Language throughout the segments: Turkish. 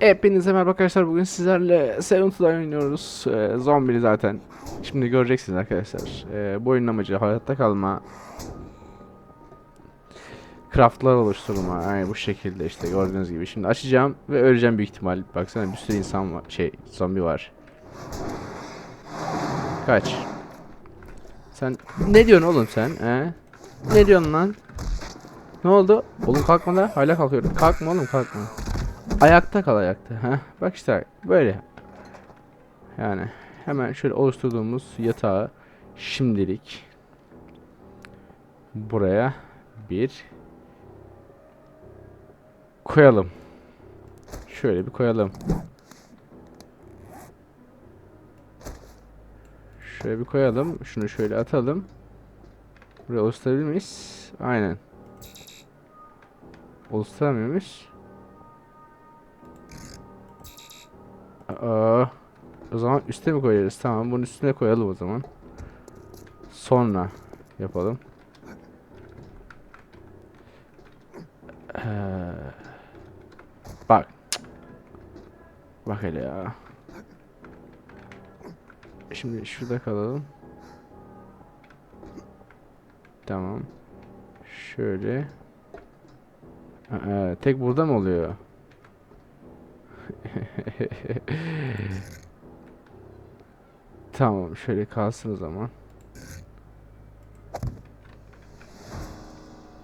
Hepinize merhaba arkadaşlar. Bugün sizlerle Seven Fly oynuyoruz. Ee, zombili zaten. Şimdi göreceksiniz arkadaşlar. Ee, bu oyunun amacı hayatta kalma. Craftlar oluşturma. Yani bu şekilde işte gördüğünüz gibi. Şimdi açacağım ve öleceğim büyük ihtimal. Baksana bir sürü insan var. Şey zombi var. Kaç. Sen ne diyorsun oğlum sen? He? Ne diyorsun lan? Ne oldu? Oğlum kalkma da. Hala kalkıyorum. Kalkma oğlum kalkma. Ayakta kal ayakta. Heh. Bak işte böyle. Yani hemen şöyle oluşturduğumuz yatağı şimdilik buraya bir koyalım. Şöyle bir koyalım. Şöyle bir koyalım. Şunu şöyle atalım. Buraya oluşturabilir miyiz? Aynen. Oluşturamıyor? Aa, o zaman üste mi koyarız? Tamam bunun üstüne koyalım o zaman. Sonra yapalım. Ee, bak. Bak hele ya. Şimdi şurada kalalım. Tamam. Şöyle. Aa, tek burada mı oluyor? tamam şöyle kalsın o zaman.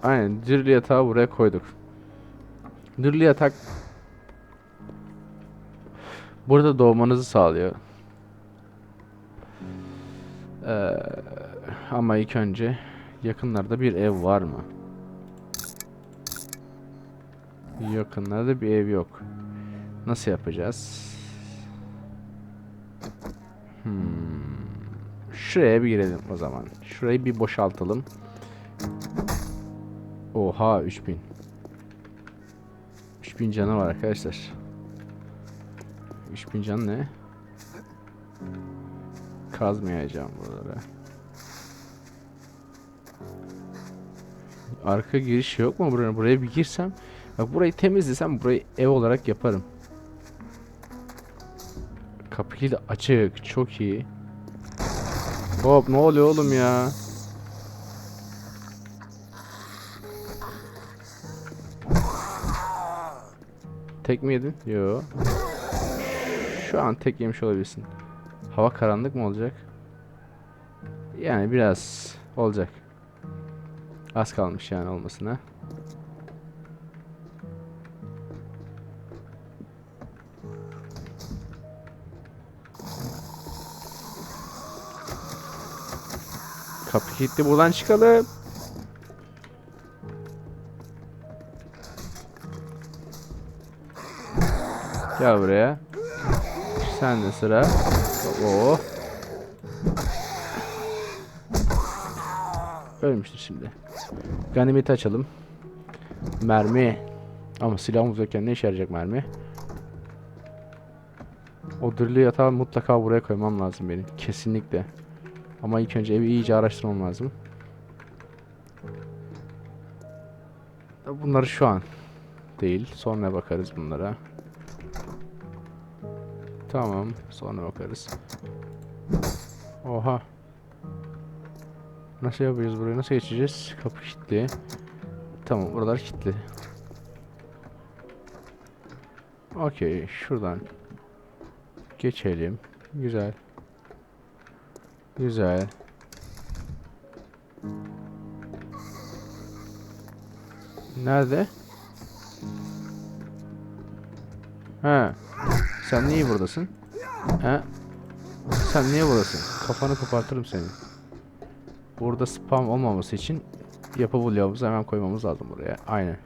Aynen dürlü yatağı buraya koyduk. Dürlü yatak burada doğmanızı sağlıyor. Ee, ama ilk önce yakınlarda bir ev var mı? Yakınlarda bir ev yok. Nasıl yapacağız? Hmm. Şuraya bir girelim o zaman. Şurayı bir boşaltalım. Oha 3000. 3000 canı var arkadaşlar. 3000 can ne? Kazmayacağım buralara. Arka giriş yok mu buraya? Buraya bir girsem. Bak burayı temizlesem burayı ev olarak yaparım. Kapı kilidi açık. Çok iyi. Hop ne oluyor oğlum ya? Tek mi yedin? Yo. Şu an tek yemiş olabilirsin. Hava karanlık mı olacak? Yani biraz olacak. Az kalmış yani olmasına. Kapı kilitli buradan çıkalım. Gel buraya. Sen de sıra. Oo. Ölmüştür şimdi. Ganimeti açalım. Mermi. Ama silahımız yokken ne işe yarayacak mermi? O dırlı yatağı mutlaka buraya koymam lazım benim. Kesinlikle. Ama ilk önce evi iyice araştırmam lazım. Bunları şu an değil. Sonra bakarız bunlara. Tamam. Sonra bakarız. Oha. Nasıl yapıyoruz burayı? Nasıl geçeceğiz? Kapı kilitli. Tamam. Buralar kilitli. Okey. Şuradan. Geçelim. Güzel. Güzel. Nerede? Ha. Sen niye buradasın? Ha? Sen niye buradasın? Kafanı kopartırım senin. Burada spam olmaması için yapı buluyoruz. Hemen koymamız lazım buraya. Aynen.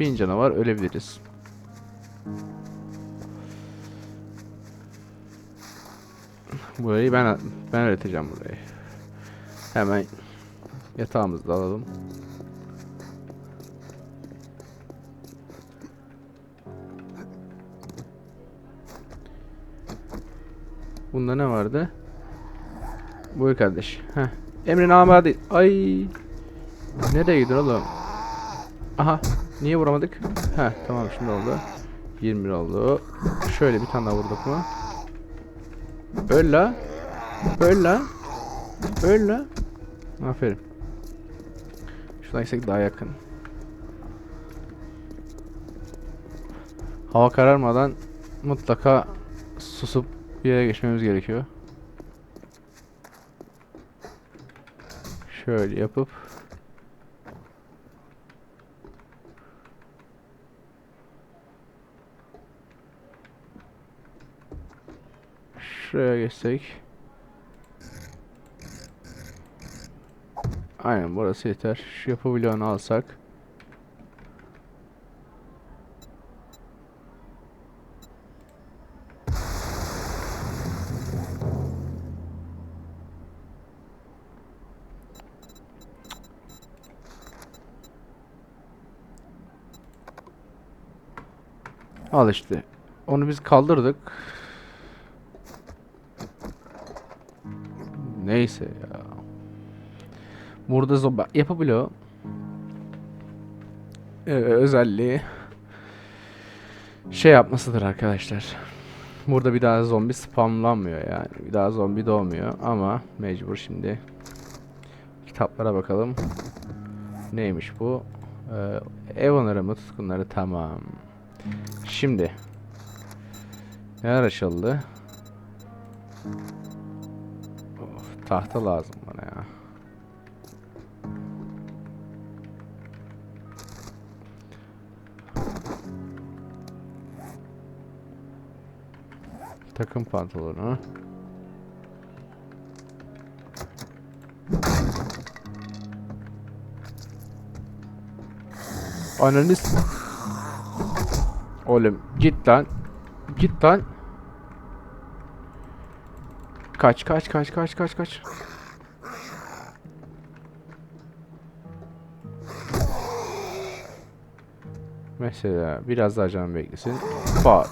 Bin canavar ölebiliriz. Burayı ben ben öğreteceğim burayı. Hemen yatağımızı da alalım. Bunda ne vardı? Buyur kardeş. Heh. Emre namara değil. Ay. Nereye gidiyor oğlum? Aha. Niye vuramadık? Heh tamam şimdi oldu. 21 oldu. Şöyle bir tane daha vurduk mu? Öl la. Öl la. Öl la. Aferin. Şuradan gitsek daha yakın. Hava kararmadan mutlaka susup bir yere geçmemiz gerekiyor. Şöyle yapıp Şuraya geçsek. Aynen burası yeter. Şu yapı bloğunu alsak. Al işte. Onu biz kaldırdık. Neyse ya. Burada zoba yapabiliyor. Ee, özelliği şey yapmasıdır arkadaşlar. Burada bir daha zombi spamlanmıyor yani. Bir daha zombi doğmuyor ama mecbur şimdi. Kitaplara bakalım. Neymiş bu? Ee, ev onarımı tutkunları tamam. Şimdi neler açıldı? Tahta lazım bana ya. Takım pantolonu. Ananı Oğlum git lan. Git lan. Kaç kaç kaç kaç kaç kaç. Mesela biraz daha canım beklesin. Pat.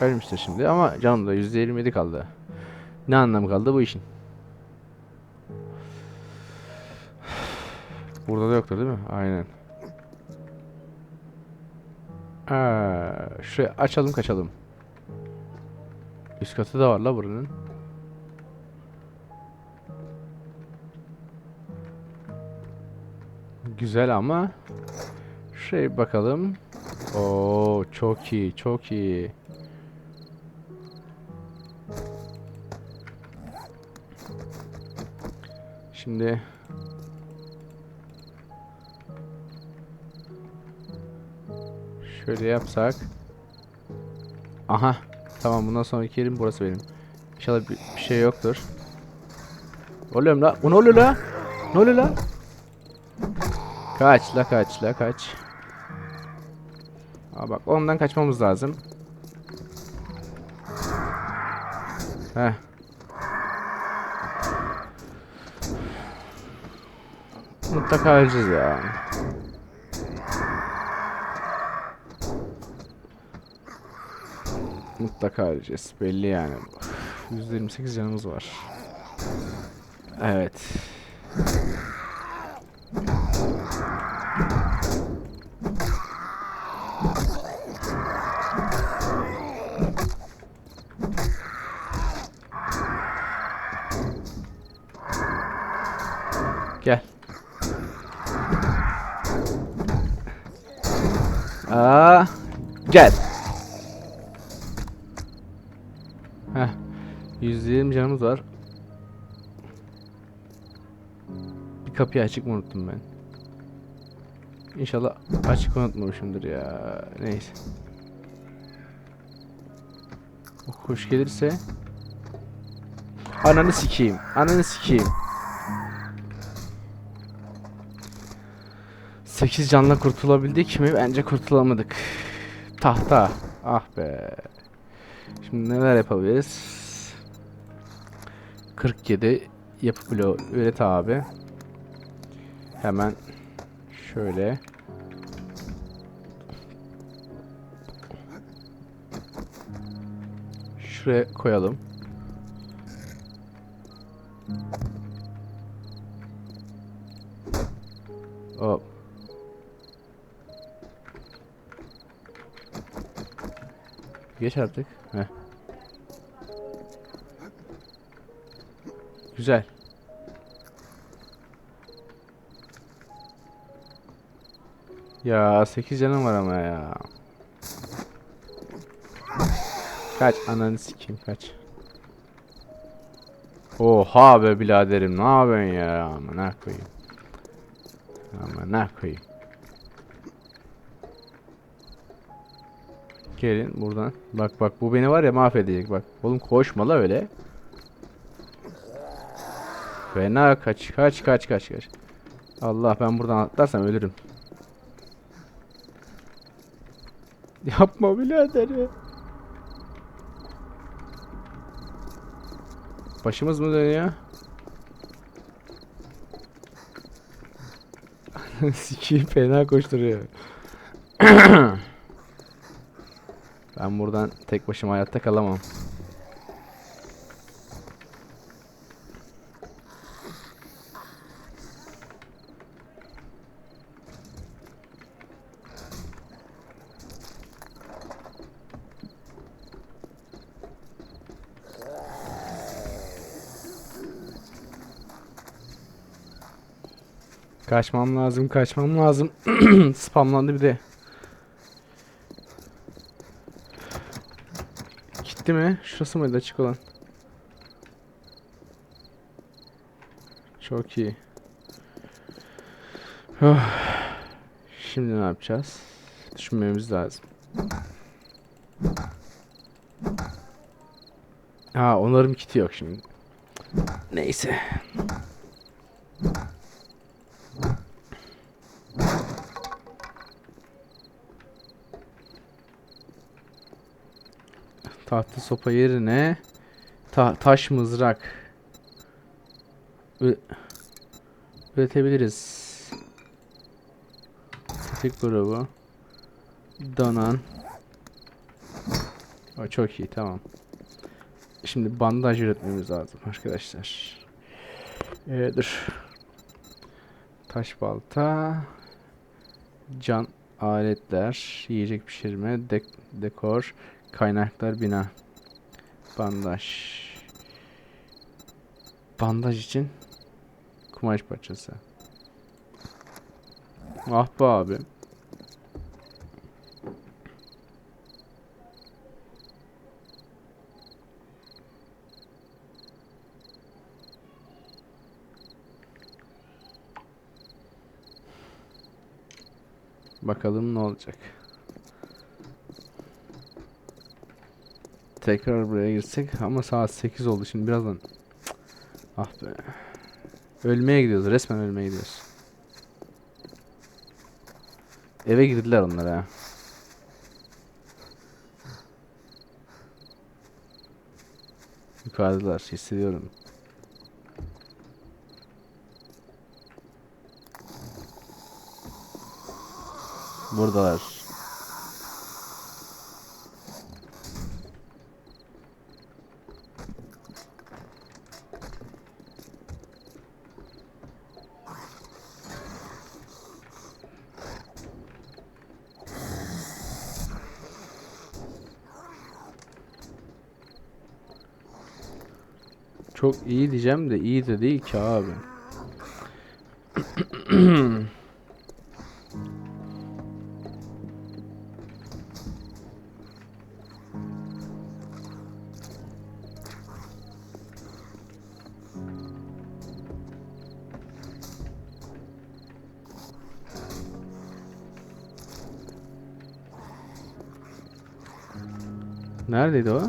Ölmüştür şimdi ama canım da %27 kaldı. Ne anlamı kaldı bu işin? Burada da yoktur değil mi? Aynen. Aa, şurayı açalım kaçalım. Üst katı da var la buranın. Güzel ama şey bakalım. Oo çok iyi, çok iyi. Şimdi şöyle yapsak. Aha. Tamam bundan sonraki yerim burası benim. İnşallah bir, bir şey yoktur. Oluyorum la. Bu ne oluyor la? Ne oluyor la? Kaç la kaç la kaç. Aa bak ondan kaçmamız lazım. Heh. Mutlaka öleceğiz ya. Mutlaka öleceğiz. Belli yani. %28 canımız var. Evet. Aa, gel. Heh. 120 canımız var. Bir kapıyı açık mı unuttum ben? İnşallah açık unutmamışımdır ya. Neyse. Kuş gelirse Ananı sikeyim. Ananı sikeyim. 8 canla kurtulabildik mi? Bence kurtulamadık. Tahta. Ah be. Şimdi neler yapabiliriz? 47 yapı bloğu üret abi. Hemen şöyle. Şuraya koyalım. Geç artık. Heh. Güzel. Ya 8 canım var ama ya. Kaç ananı sikeyim kaç. Oha be biraderim ne yapıyorsun ya amına koyayım. Amına koyayım. Gelin buradan. Bak bak bu beni var ya mahvedecek bak. Oğlum koşma la öyle. Fena kaç kaç kaç kaç kaç. Allah ben buradan atlarsam ölürüm. Yapma birader ya. Başımız mı dönüyor? Sikiyim fena koşturuyor. ben buradan tek başıma hayatta kalamam. Kaçmam lazım, kaçmam lazım. Spamlandı bir de. Gitti mi? Şurası mıydı açık olan? Çok iyi. Oh. Şimdi ne yapacağız? Düşünmemiz lazım. Ha onarım kiti yok şimdi. Neyse. Tahta sopa yerine ta taş mızrak Ü- üretebiliriz. Tetik grubu. Donan. O çok iyi tamam. Şimdi bandaj üretmemiz lazım arkadaşlar. Ee, dur. Taş balta. Can aletler. Yiyecek pişirme. dek- dekor. Kaynaklar bina. Bandaj. Bandaj için kumaş parçası. Ah be abi. Bakalım ne olacak. Tekrar buraya girsek ama saat 8 oldu şimdi birazdan. Ah be. Ölmeye gidiyoruz. Resmen ölmeye gidiyoruz. Eve girdiler onlar ha. Yukarıdalar. Hissediyorum. Buradalar. Çok iyi diyeceğim de iyi de değil ki abi. Neredeydi o?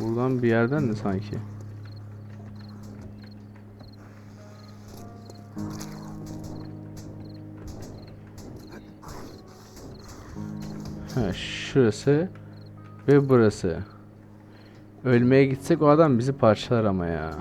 Buradan bir yerden de sanki. Ha, şurası ve burası. Ölmeye gitsek o adam bizi parçalar ama ya.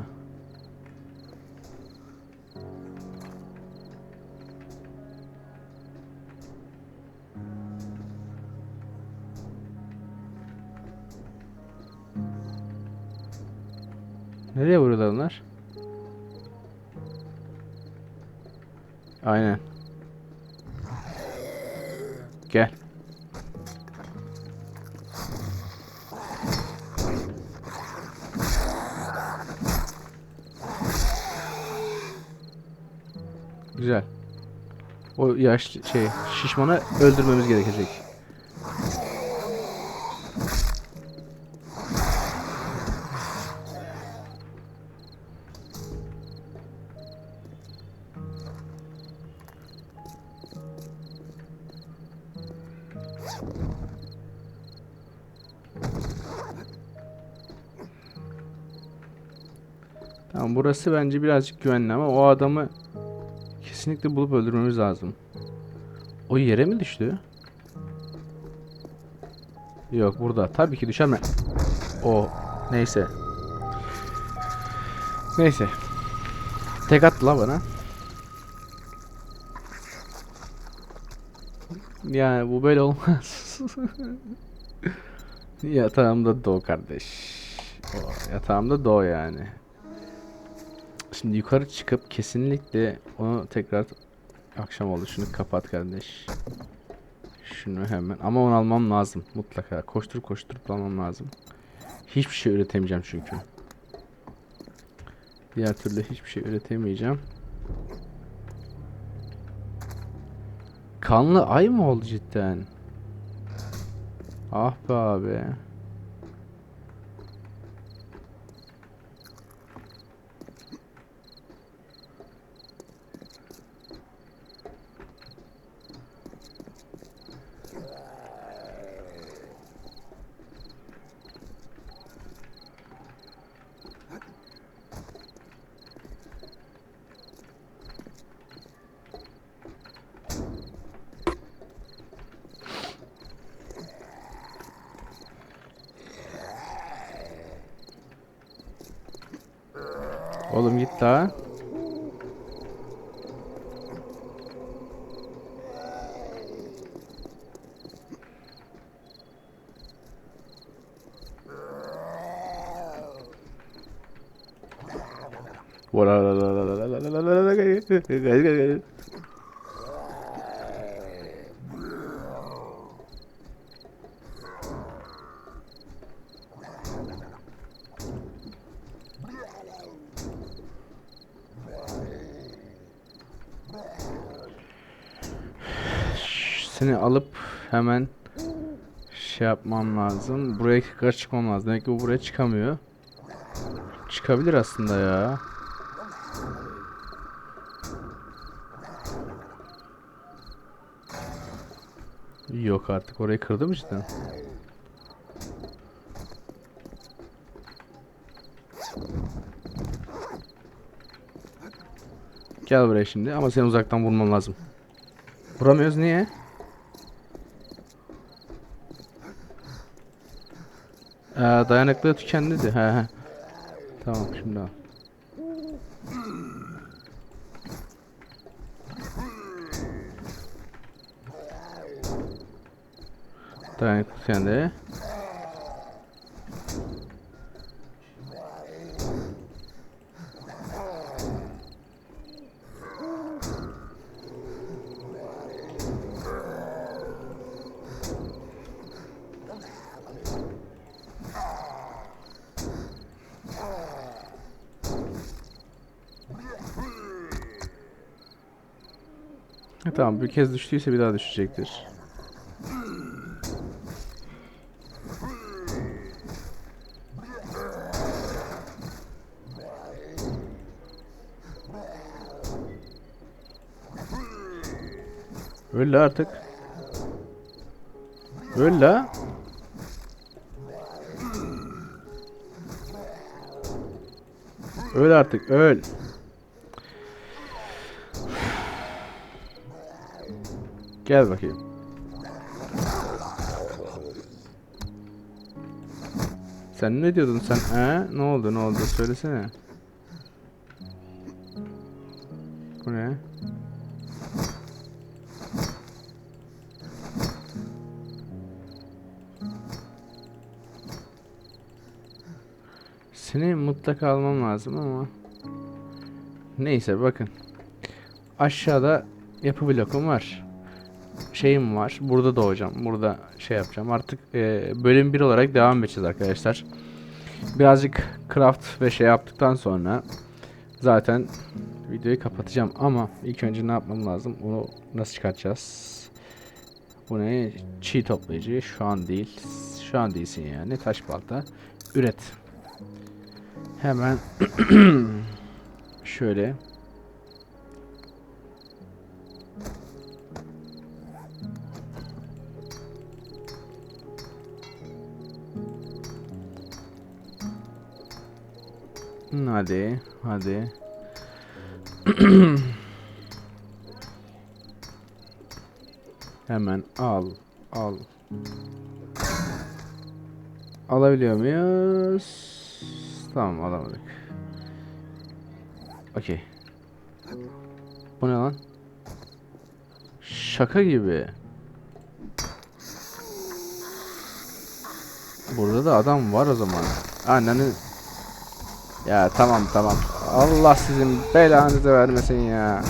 Nereye vuruyorlar onlar? Aynen. Gel. Güzel. O yaşlı şey şişmanı öldürmemiz gerekecek. Burası bence birazcık güvenli ama o adamı kesinlikle bulup öldürmemiz lazım. O yere mi düştü? Yok burada. Tabii ki düşer mi? O neyse. Neyse. Tek attı la bana. Yani bu böyle olmaz. Yatağımda doğ kardeş. O, yatağımda doğ yani. Şimdi yukarı çıkıp kesinlikle onu tekrar akşam oldu. Şunu kapat kardeş. Şunu hemen ama onu almam lazım mutlaka. Koştur koşturup almam lazım. Hiçbir şey üretemeyeceğim çünkü. Diğer türlü hiçbir şey üretemeyeceğim. Kanlı ay mı oldu cidden? Ah be abi. Oğlum git daha. Seni hemen şey yapmam lazım. Buraya tekrar çıkmam lazım. Demek ki bu buraya çıkamıyor. Çıkabilir aslında ya. Yok artık orayı kırdı mı cidden? Gel buraya şimdi ama seni uzaktan vurmam lazım. Vuramıyoruz niye? Ee, dayanıklığı tükendi de. He he. Tamam şimdi al. Dayanıklı tükendi. E, tamam bir kez düştüyse bir daha düşecektir. Öl artık. Öl la. Öl artık öl. Gel bakayım. Sen ne diyordun sen? He? Ne oldu ne oldu söylesene. Bu ne? Seni mutlaka almam lazım ama. Neyse bakın. Aşağıda yapı blokum var. Şeyim var. Burada doğacağım. Burada şey yapacağım. Artık e, bölüm 1 olarak devam edeceğiz arkadaşlar. Birazcık craft ve şey yaptıktan sonra zaten videoyu kapatacağım ama ilk önce ne yapmam lazım? Onu nasıl çıkartacağız? Bu ne? Çiğ toplayıcı. Şu an değil. Şu an değilsin yani. Taş balta. Üret. Hemen şöyle. Hadi, hadi. Hemen al, al. Alabiliyor muyuz? Tamam alamadık. Okey. Bu ne lan? Şaka gibi. Burada da adam var o zaman. Ananı... Ya tamam tamam. Allah sizin belanızı vermesin ya.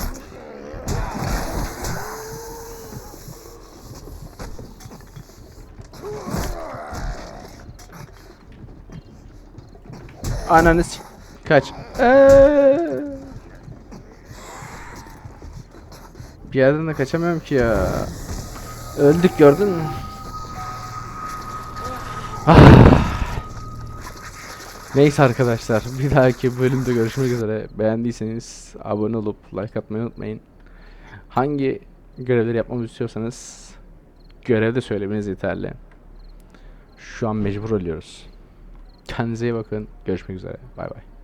Ananı kaç. Eee. Bir yerden de kaçamıyorum ki ya. Öldük gördün mü? Neyse arkadaşlar bir dahaki bölümde görüşmek üzere. Beğendiyseniz abone olup like atmayı unutmayın. Hangi görevleri yapmamı istiyorsanız görevde söylemeniz yeterli. Şu an mecbur oluyoruz. Kendinize iyi bakın. Görüşmek üzere. Bay bay.